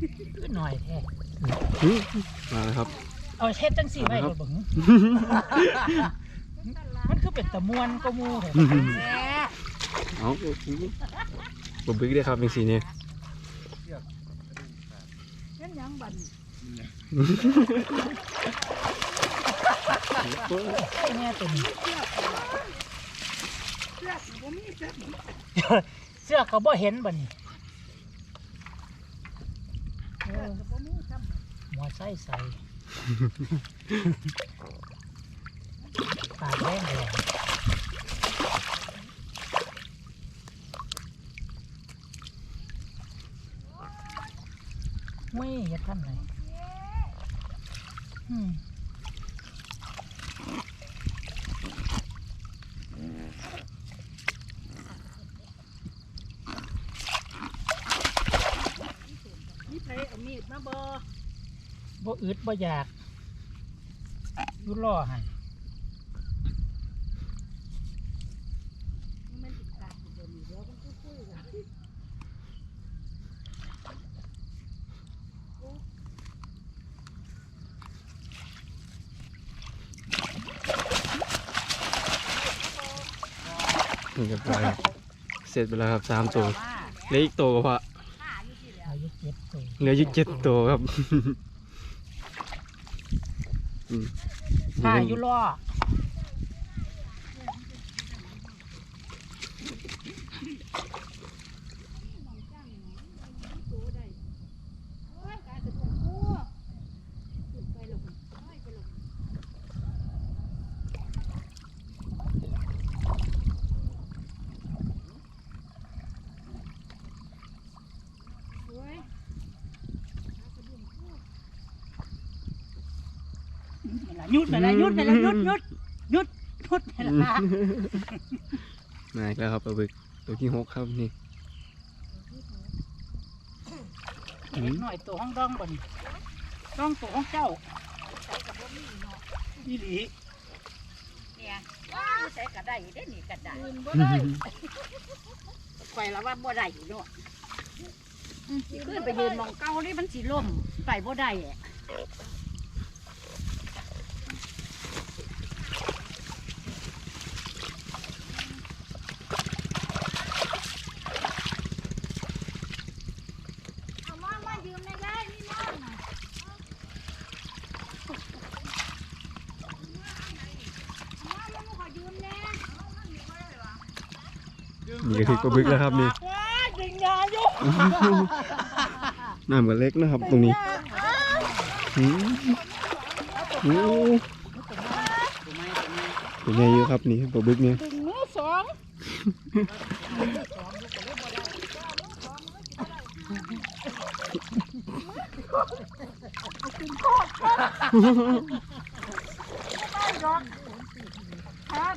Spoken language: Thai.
ขึ้นหน่อยแท้อื้อมาแล้วครับ เอาเช็ดจังสี่ไว้ครัเดี๋บยวเบึงมันคือเป็นตะมวนก็มูเถอะเอาบบึกได้ครับเป็นสีนี้นั่นยังบันไอ้แน่ตัวนี้เสื้อผมมีเสื้อเสื้อเขาบ่เห็นบ่นี่เอ เสื้อ อ ผมมีซ้ หัวใส่ใส่ตาแดงแดงไม่เห็นท่านไหนอืมำนี่ใคร เอามีดมาบ่บ่อึดบ่อยากอยุรอให้มันติดตามเดี๋ยวนี้เดี๋ยวมันคุยๆกันนี่ครับไปเสร็จไปแล้วครับสามตัวเหลืออีกตัวก็พออา ยุเจ็ดตัวเหลืออยู่เจ็ดตัวครับ อืมถ้าอยุรอ โอ้ยกลายเป็นของกูขึ้นไปลงไปไปลง โอ้ย หยุดไปละหยุดไปละหยุดหยุดหยุดหยุดไปละมาอีกแล้วครับปลาบึกตัวที่หกครับนี่อืเล็มกหน่อยตัวห้องดองบ่นดองตัวห้องเจ้าอีหลีเนี่ยว้าวใส่กระไดได้นี่กระไดอื่นบ่ได้ไฟละว่าบ่ได้เนาะสิขึ้นไปยืนมองเก้านี่มันสิล่มไปบ่ได้อะ เอามามายืมในได้นี่น้องน่ะเอามามาขอยืมแน่ นี่ก็คือปลาบึกแล้วครับนี่ว้ายิงยาอยู่น้ำก็เล็กนะครับตรงนี้อืมโอ้ตัวใหญ่อยู่ครับนี่ปลาบึกเนี่ยถึงมือสองครับ